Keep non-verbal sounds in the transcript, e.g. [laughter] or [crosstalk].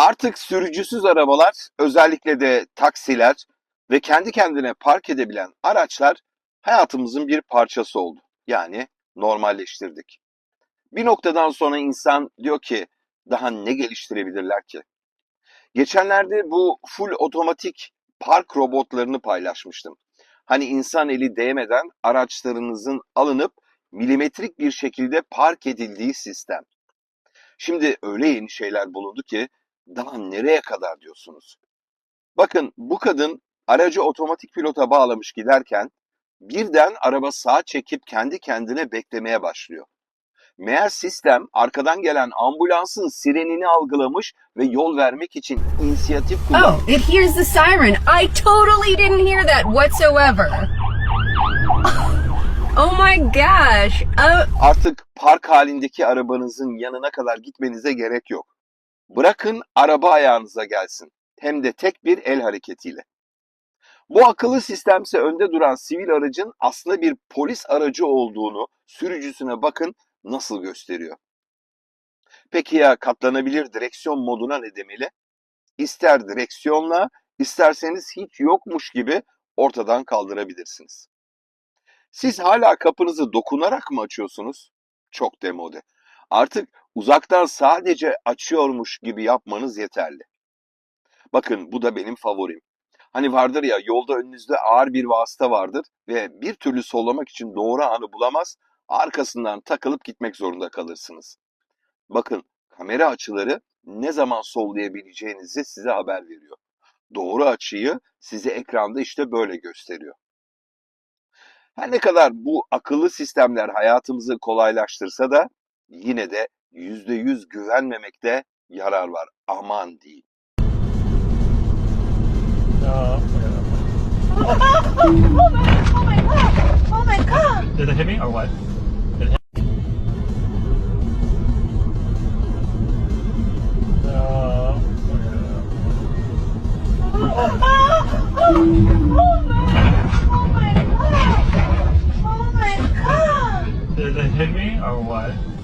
Artık sürücüsüz arabalar, özellikle de taksiler ve kendi kendine park edebilen araçlar hayatımızın bir parçası oldu. Yani normalleştirdik. Bir noktadan sonra insan diyor ki daha ne geliştirebilirler ki? Geçenlerde bu full otomatik park robotlarını paylaşmıştım. Hani insan eli değmeden araçlarınızın alınıp milimetrik bir şekilde park edildiği sistem. Şimdi öyle yeni şeyler bulundu ki daha nereye kadar diyorsunuz? Bakın bu kadın aracı otomatik pilota bağlamış giderken birden araba sağa çekip kendi kendine beklemeye başlıyor. Meğer sistem arkadan gelen ambulansın sirenini algılamış ve yol vermek için inisiyatif kullanmış. Oh, it hears the siren. I totally didn't hear that whatsoever. [laughs] Oh my gosh. Oh, Artık park halindeki arabanızın yanına kadar gitmenize gerek yok. Bırakın araba ayağınıza gelsin. Hem de tek bir el hareketiyle. Bu akıllı sistemse önde duran sivil aracın aslında bir polis aracı olduğunu sürücüsüne bakın nasıl gösteriyor. Peki ya katlanabilir direksiyon moduna ne demeli? İster direksiyonla, isterseniz hiç yokmuş gibi ortadan kaldırabilirsiniz. Siz hala kapınızı dokunarak mı açıyorsunuz? Çok demode. Artık uzaktan sadece açıyormuş gibi yapmanız yeterli. Bakın bu da benim favorim. Hani vardır ya yolda önünüzde ağır bir vasıta vardır ve bir türlü sollamak için doğru anı bulamaz, arkasından takılıp gitmek zorunda kalırsınız. Bakın kamera açıları ne zaman sollayabileceğinizi size haber veriyor. Doğru açıyı size ekranda işte böyle gösteriyor. Her ne kadar bu akıllı sistemler hayatımızı kolaylaştırsa da yine de yüzde yüz güvenmemekte yarar var. Aman diyeyim. Uh, oh, oh, oh, oh my god! Oh my god! Did it hit me or what? Did it hit me or what?